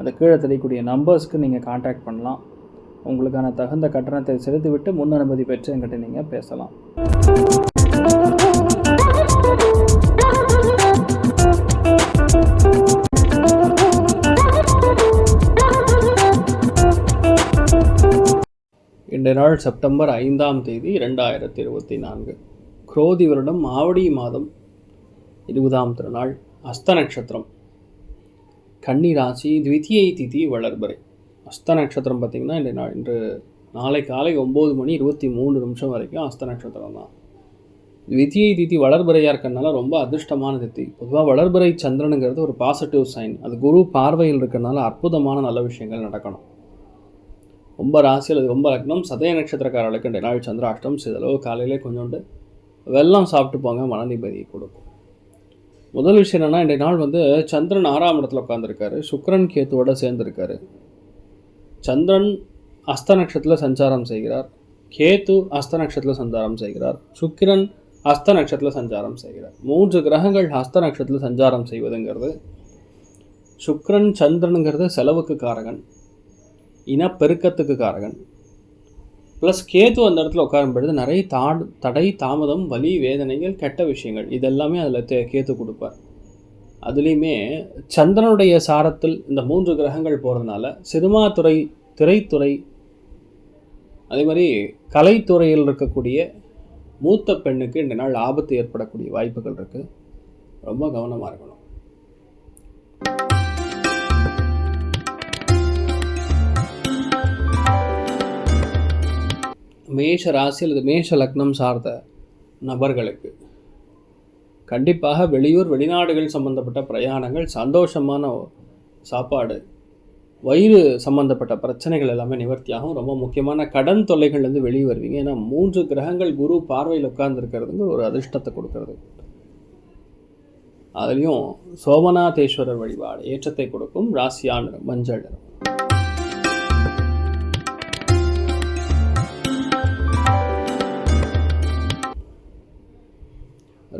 அந்த கீழே தெரியக்கூடிய நம்பர்ஸ்க்கு நீங்கள் காண்டாக்ட் பண்ணலாம். உங்களுக்கான தகுந்த கட்டணத்தை செலுத்திவிட்டு முன் அனுமதி பெற்று என்கிட்ட நீங்கள் பேசலாம். இன்றைய நாள் செப்டம்பர் ஐந்தாம் தேதி இரண்டாயிரத்தி இருபத்தி நான்கு குரோதி வருடம் ஆவடி மாதம் இருபதாம் திருநாள் அஸ்த நட்சத்திரம். கன்னி ராசி த்விதியை திதி வளர்பறை. அஸ்த நட்சத்திரம் பார்த்திங்கன்னா இன்று இன்று நாளை காலை ஒம்பது மணி இருபத்தி மூணு நிமிஷம் வரைக்கும் அஸ்த நட்சத்திரம் தான். த்விதியை திதி வளர்பறையாக இருக்கறனால ரொம்ப அதிர்ஷ்டமான திதி. பொதுவாக வளர்பறை சந்திரனுங்கிறது ஒரு பாசிட்டிவ் சைன் அது குரு பார்வையில் இருக்கறனால அற்புதமான நல்ல விஷயங்கள் நடக்கணும். ரொம்ப ராசியில் அது ரொம்ப லக்னம். சதய நட்சத்திரக்காரர்களுக்கு ரெண்டு நாள் சந்திராஷ்டம். சிதளவு காலையிலே கொஞ்சோண்டு வெள்ளம் சாப்பிட்டு போங்க. மன நிம்மதியை கொடுக்கும். முதல் விஷயம் என்னென்னா இன்றைய நாள் வந்து சந்திரன் ஆறாம் இடத்துல உட்காந்துருக்காரு சுக்ரன் கேத்துவோட சேர்ந்துருக்காரு. சந்திரன் அஸ்த நட்சத்திரத்தில் சஞ்சாரம் செய்கிறார். கேத்து அஸ்த நட்சத்திரத்தில் சஞ்சாரம் செய்கிறார். சுக்கிரன் அஸ்த நட்சத்திரத்தில் சஞ்சாரம் செய்கிறார். மூன்று கிரகங்கள் அஸ்த நட்சத்திரத்தில் சஞ்சாரம் செய்வதுங்கிறது சுக்ரன் சந்திரனுங்கிறது செலவுக்கு காரகன். இனப்பெருக்கத்துக்கு காரகன். ப்ளஸ் கேத்து அந்த இடத்துல உட்காரும் பொழுது நிறைய தாடு தடை தாமதம் வலி வேதனைகள் கெட்ட விஷயங்கள் இதெல்லாமே அதில் தே கேத்து கொடுப்பார். அதுலேயுமே சந்திரனுடைய சாரத்தில் இந்த மூன்று கிரகங்கள் போகிறதுனால சினிமா துறை திரைத்துறை அதே மாதிரி கலைத்துறையில் இருக்கக்கூடிய மூத்த பெண்ணுக்கு இந்த நாள் ஆபத்து ஏற்படக்கூடிய வாய்ப்புகள் இருக்குது ரொம்ப கவனமாக இருக்கணும். மேஷ ராசி அல்லது மேஷ லக்னம் சார்ந்த நபர்களுக்கு கண்டிப்பாக வெளியூர் வெளிநாடுகள் சம்பந்தப்பட்ட பிரயாணங்கள் சந்தோஷமான சாப்பாடு வயிறு சம்பந்தப்பட்ட பிரச்சனைகள் எல்லாமே நிவர்த்தியாகும். ரொம்ப முக்கியமான கடன் தொல்லைகள்லேருந்து வெளியே வருவீங்க. ஏன்னா மூன்று கிரகங்கள் குரு பார்வையில் உட்கார்ந்துருக்கிறதுங்க ஒரு அதிர்ஷ்டத்தை கொடுக்கறது. அதுலேயும் சோமநாதேஸ்வரர் வழிபாடு ஏற்றத்தை கொடுக்கும். ராசியான மஞ்சள் நிறம்.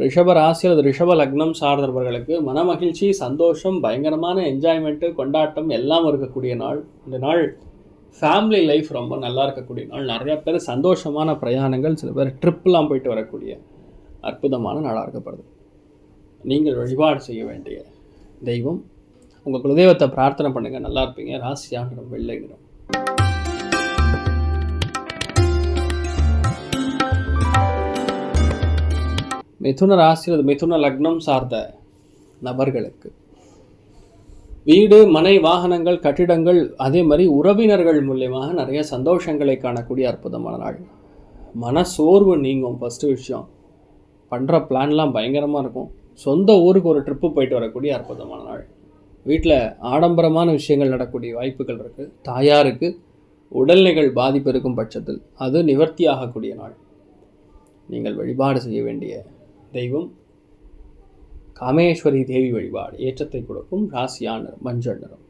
ரிஷப ராசி அல்லது ரிஷப லக்னம் சார்ந்தவர்களுக்கு மனமகிழ்ச்சி சந்தோஷம் பயங்கரமான என்ஜாய்மெண்ட்டு கொண்டாட்டம் எல்லாம் இருக்கக்கூடிய நாள். இந்த நாள் ஃபேமிலி லைஃப் ரொம்ப நல்லா இருக்கக்கூடிய நாள். நிறையா பேர் சந்தோஷமான பிரயாணங்கள் சில பேர் ட்ரிப்லாம் போயிட்டு வரக்கூடிய அற்புதமான நாளாக இருக்கப்படுது. நீங்கள் வழிபாடு செய்ய வேண்டிய தெய்வம். உங்கள் குலதெய்வத்தை பிரார்த்தனை பண்ணுங்கள் நல்லா இருப்பீங்க. ராசியாக வெள்ளை நிறம் மிதுன ராசி அல்லது மிதுன லக்னம் சார்ந்த நபர்களுக்கு. வீடு மனை வாகனங்கள் கட்டிடங்கள் அதே மாதிரி உறவினர்கள் மூலியமாக நிறைய சந்தோஷங்களை காணக்கூடிய அற்புதமான நாள். மன சோர்வு நீங்கும் ஃபஸ்ட்டு விஷயம். பண்ணுற பிளான்லாம் பயங்கரமாக இருக்கும். சொந்த ஊருக்கு ஒரு ட்ரிப்பு போயிட்டு வரக்கூடிய அற்புதமான நாள். வீட்டில் ஆடம்பரமான விஷயங்கள் நடக்கக்கூடிய வாய்ப்புகள் இருக்குது தாயாருக்கு உடல்நிலைகள் பாதிப்பு இருக்கும் பட்சத்தில் அது நிவர்த்தியாகக்கூடிய நாள். நீங்கள் வழிபாடு செய்ய வேண்டிய தெய்வம் காமேஸ்வரி தேவி வழிபாடு ஏற்றத்தை கொடுக்கும் ராசியான மஞ்சள் நிறம்.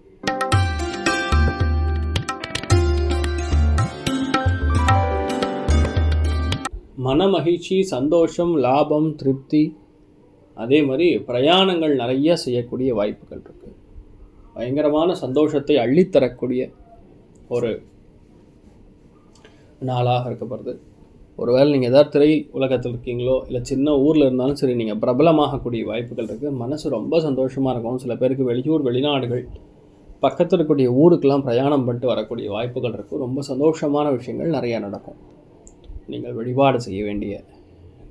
மன மகிழ்ச்சி சந்தோஷம் லாபம் திருப்தி அதே மாதிரி பிரயாணங்கள் நிறைய செய்யக்கூடிய வாய்ப்புகள் இருக்குது பயங்கரமான சந்தோஷத்தை அள்ளித்தரக்கூடிய ஒரு நாளாக இருக்கப்படுது ஒருவேளை நீங்கள் எதாவது திரை உலகத்தில் இருக்கீங்களோ இல்லை சின்ன ஊரில் இருந்தாலும் சரி நீங்கள் பிரபலமாகக்கூடிய வாய்ப்புகள் இருக்குது மனசு ரொம்ப சந்தோஷமாக இருக்கும். சில பேருக்கு வெளியூர் வெளிநாடுகள் பக்கத்தில் இருக்கக்கூடிய ஊருக்கெல்லாம் பிரயாணம் பண்ணிட்டு வரக்கூடிய வாய்ப்புகள் இருக்கும் ரொம்ப சந்தோஷமான விஷயங்கள் நிறையா நடக்கும். நீங்கள் வழிபாடு செய்ய வேண்டிய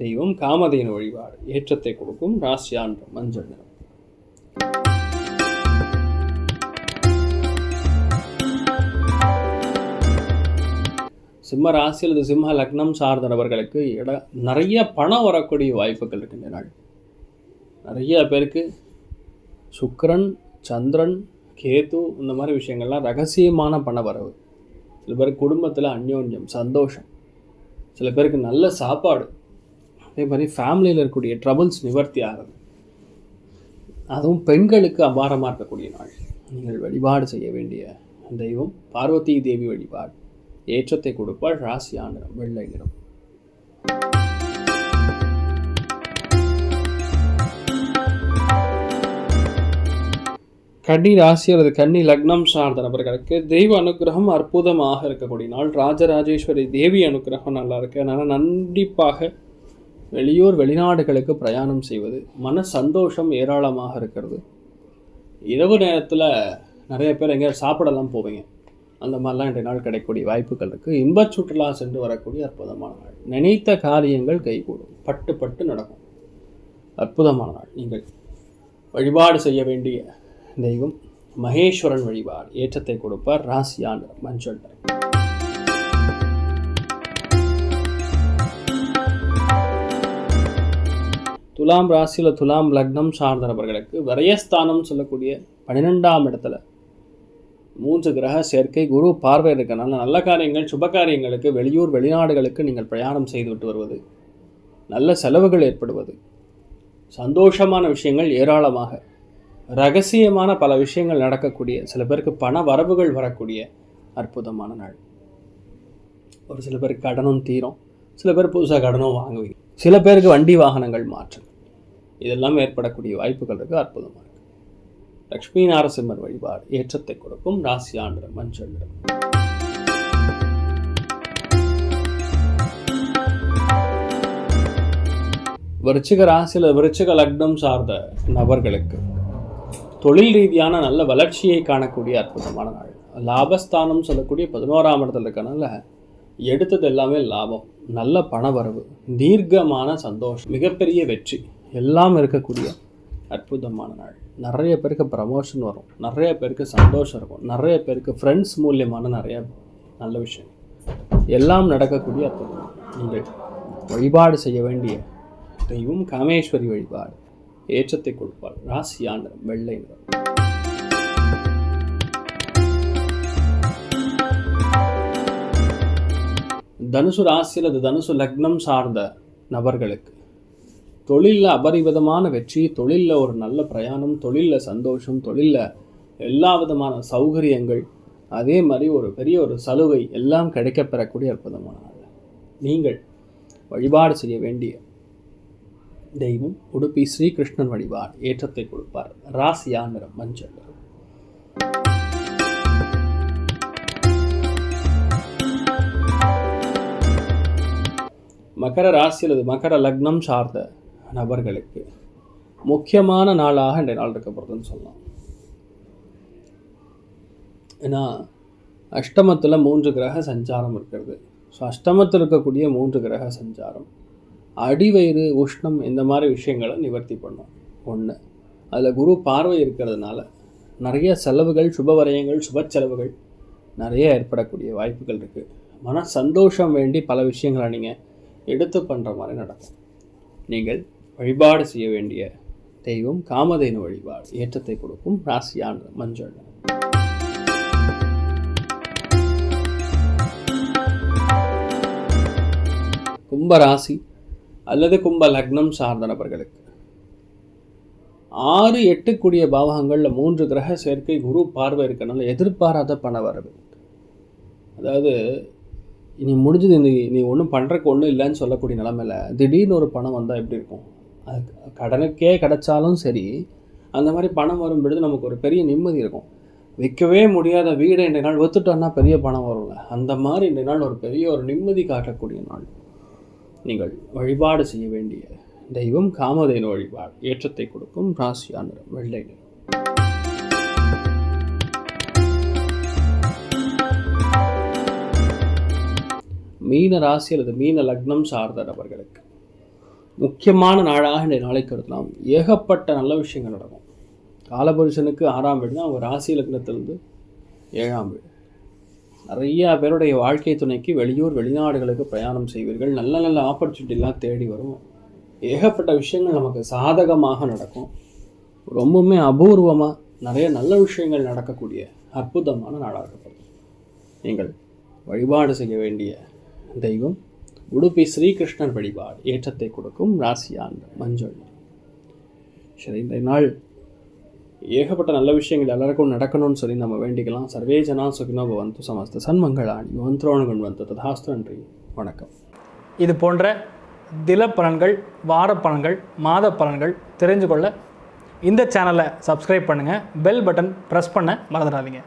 தெய்வம் காமதேனு வழிபாடு. ஏற்றத்தை கொடுக்கும். ராசியான் மஞ்சள் நிறம். சிம்ம ராசி அல்லது சிம்ம லக்னம் சார்ந்த நபர்களுக்கு இட நிறைய பணம் வரக்கூடிய வாய்ப்புகள் இருக்கு இந்த நாள். நிறைய பேருக்கு சுக்கரன் சந்திரன் கேது இந்த மாதிரி விஷயங்கள்லாம் ரகசியமான பண வரவு. சில பேருக்கு குடும்பத்தில் அந்யோன்யம் சந்தோஷம். சில பேருக்கு நல்ல சாப்பாடு. அதே மாதிரி ஃபேமிலியில் இருக்கக்கூடிய ட்ரபுள்ஸ் நிவர்த்தி ஆகிறது அதுவும் பெண்களுக்கு அபாரமாக இருக்கக்கூடிய நாள். நீங்கள் வழிபாடு செய்ய வேண்டிய தெய்வம் பார்வதி தேவி வழிபாடு. ஏற்றத்தை கொடுப்பாள் ராசியா நிறம் வெள்ளை நிறம். கன்னி ராசி அல்லது கன்னி லக்னம் சார்ந்த நபர்களுக்கு தெய்வ அனுகிரகம் அற்புதமாக இருக்கக்கூடிய நாள். ராஜராஜேஸ்வரி தேவி அனுகிரகம் நல்லா இருக்கு. அதனால் கண்டிப்பாக வெளியூர் வெளிநாடுகளுக்கு பிரயாணம் செய்வது மன சந்தோஷம் ஏராளமாக இருக்கிறது. இரவு நேரத்தில் நிறைய பேர் எங்கேயாவது சாப்பிடலாம் போவீங்க. அந்த மாதிரிலாம் இன்றைய நாள் கிடைக்கக்கூடிய வாய்ப்புகள் இருக்குது இன்பச் சுற்றுலா சென்று வரக்கூடிய அற்புதமான நாள். நினைத்த காரியங்கள் கைகூடும். பட்டு பட்டு நடக்கும். அற்புதமான நாள். நீங்கள் வழிபாடு செய்ய வேண்டிய தெய்வம் மகேஸ்வரன் வழிபாடு. ஏற்றத்தை கொடுப்பார் ராசியான மஞ்சள் துலாம் ராசியில் துலாம் லக்னம் சார்ந்த நபர்களுக்கு விரயஸ்தானம் சொல்லக்கூடிய பன்னிரெண்டாம் இடத்துல மூன்று கிரக சேர்க்கை குரு பார்வை இருக்கனால நல்ல காரியங்கள் சுப காரியங்களுக்கு வெளியூர் வெளிநாடுகளுக்கு நீங்கள் பிரயாணம் செய்துவிட்டு வருவது நல்ல செலவுகள் ஏற்படுவது சந்தோஷமான விஷயங்கள் ஏராளமாக ரகசியமான பல விஷயங்கள் நடக்கக்கூடிய சில பேருக்கு பண வரவுகள் வரக்கூடிய அற்புதமான நாள். ஒரு சில பேருக்கு கடனும் தீரும் சில பேர் புதுசாக கடனும் வாங்குவீங்க. சில பேருக்கு வண்டி வாகனங்கள் மாற்றம். இதெல்லாம் ஏற்படக்கூடிய வாய்ப்புகள் இருக்குது அற்புதமாக லக்ஷ்மி நாரசிம்மர் வழிபாடு ஏற்றத்தை கொடுக்கும் ராசியாண்டு மஞ்சள் நிறம் விருச்சிக ராசியில் விருச்சிக லக்னம் சார்ந்த நபர்களுக்கு தொழில் ரீதியான நல்ல வளர்ச்சியை காணக்கூடிய அற்புதமான நாள். லாபஸ்தானம் சொல்லக்கூடிய பதினோராம் இடத்துல இருக்கனால எடுத்தது எல்லாமே லாபம். நல்ல பண வரவு தீர்க்கமான சந்தோஷம் மிகப்பெரிய வெற்றி எல்லாம் இருக்கக்கூடிய அற்புதமான நாள். நிறைய பேருக்கு ப்ரமோஷன் வரும். நிறைய பேருக்கு சந்தோஷம் இருக்கும். நிறைய பேருக்கு ஃப்ரெண்ட்ஸ் மூலியமான நிறைய நல்ல விஷயம். எல்லாம் நடக்கக்கூடிய அற்புதம். நீங்கள் வழிபாடு செய்ய வேண்டிய தெய்வம் காமேஸ்வரி வழிபாடு. ஏற்றத்தை கொடுப்பாள் ராசியா நிறம் வெள்ளை நிறம். தனுசு ராசியில் தனுசு லக்னம் சார்ந்த நபர்களுக்கு தொழிலில் அபரிவிதமான வெற்றி தொழிலில் ஒரு நல்ல பிரயாணம் தொழிலில் சந்தோஷம் தொழிலில் எல்லா விதமான சௌகரியங்கள் அதே மாதிரி ஒரு பெரிய ஒரு சலுகை எல்லாம் கிடைக்கப்பெறக்கூடிய அற்புதமான நாள். நீங்கள் வழிபாடு செய்ய வேண்டிய தெய்வம் உடுப்பி ஸ்ரீகிருஷ்ணன் வழிபாடு ஏற்றத்தை கொடுப்பார். ராசியா நிறம் மஞ்சள். மகர ராசி அல்லது மகர லக்னம் சார்ந்த நபர்களுக்கு முக்கியமான நாளாக இந்த நாள் இருக்கப்படுதுன்னு சொல்லலாம். ஏன்னா அஷ்டமத்தில் மூன்று கிரக சஞ்சாரம் இருக்கிறது. ஸோ அஷ்டமத்தில் இருக்கக்கூடிய மூன்று கிரக சஞ்சாரம் அடிவயிறு உஷ்ணம் இந்த மாதிரி விஷயங்களை நிவர்த்தி பண்ணும். ஒன்று அதில் குரு பார்வை இருக்கிறதுனால நிறைய செலவுகள் சுப வரையங்கள் சுப செலவுகள் நிறைய ஏற்படக்கூடிய வாய்ப்புகள் இருக்குது மன சந்தோஷம் வேண்டி பல விஷயங்களை நீங்கள் எடுத்து பண்ணுற மாதிரி நடக்கும். நீங்கள் வழிபாடு செய்ய வேண்டிய தெய்வம் காமதேனு வழிபாடு. ஏற்றத்தை கொடுக்கும் ராசியான மஞ்சள். கும்ப ராசி அல்லது கும்ப லக்னம் சார்ந்த நபர்களுக்கு. ஆறு எட்டு கூடிய பாவகங்களில் மூன்று கிரக சேர்க்கை குரு பார்வை இருக்கனால எதிர்பாராத பண வரவு. அதாவது இனி முடிஞ்சது நீ நீ ஒன்றும் பண்ணுறக்கு ஒன்றும் இல்லைன்னு சொல்லக்கூடிய நிலமையில திடீர்னு ஒரு பணம் வந்தால் எப்படி இருக்கும்? கடனுக்கே கிடைச்சாலும் சரி அந்த மாதிரி பணம் வரும் பொழுது நமக்கு ஒரு பெரிய நிம்மதி இருக்கும். விற்கவே முடியாத வீடை இன்றைய நாள் ஒத்துட்டோன்னா பெரிய பணம் வரும்ல. அந்த மாதிரி இன்றைய நாள் ஒரு பெரிய ஒரு நிம்மதி காட்டக்கூடிய நாள். நீங்கள் வழிபாடு செய்ய வேண்டிய தெய்வம் காமதேனு வழிபாடு. ஏற்றத்தை கொடுக்கும் ராசியா நிறம் வெள்ளை நிறம். மீன ராசி அல்லது மீன லக்னம் சார்ந்த நபர்களுக்கு முக்கியமான நாளாக இந்த நாளை கருதலாம். ஏகப்பட்ட நல்ல விஷயங்கள் நடக்கும். காலபுருஷனுக்கு ஆறாம் வீடு தான் அவங்க ராசி லக்னத்திலிருந்து ஏழாம் வீடு. நிறைய பேருடைய வாழ்க்கை துணைக்கு வெளியூர் வெளிநாடுகளுக்கு பிரயாணம் செய்வீர்கள். நல்ல நல்ல ஆப்பர்ச்சுனிட்டிலாம் தேடி வரும். ஏகப்பட்ட விஷயங்கள் நமக்கு சாதகமாக நடக்கும். ரொம்பவுமே அபூர்வமாக நிறைய நல்ல விஷயங்கள் நடக்கக்கூடிய அற்புதமான நாடாக இருக்கப்படும் நீங்கள் வழிபாடு செய்ய வேண்டிய தெய்வம் உடுப்பி ஸ்ரீகிருஷ்ணர் வழிபாடு ஏற்றத்தை கொடுக்கும் ராசியான் மஞ்சள். சரி இந்த நாள் ஏகப்பட்ட நல்ல விஷயங்கள் எல்லாருக்கும் நடக்கணும்னு சொல்லி நம்ம வேண்டிக்கலாம். சர்வே ஜனா சுகினோ பவந்து சமஸ்த சன்மங்களாணி மந்திரோணகன் வந்து ததாஸ்து நன்றி. வணக்கம். இது போன்ற தில பலன்கள் வார பலன்கள் மாத பலன்கள் தெரிஞ்சு கொள்ள இந்த சேனலை சப்ஸ்கிரைப் பண்ணுங்கள் பெல் பட்டன் ப்ரெஸ் பண்ண மறந்துடாதீங்க.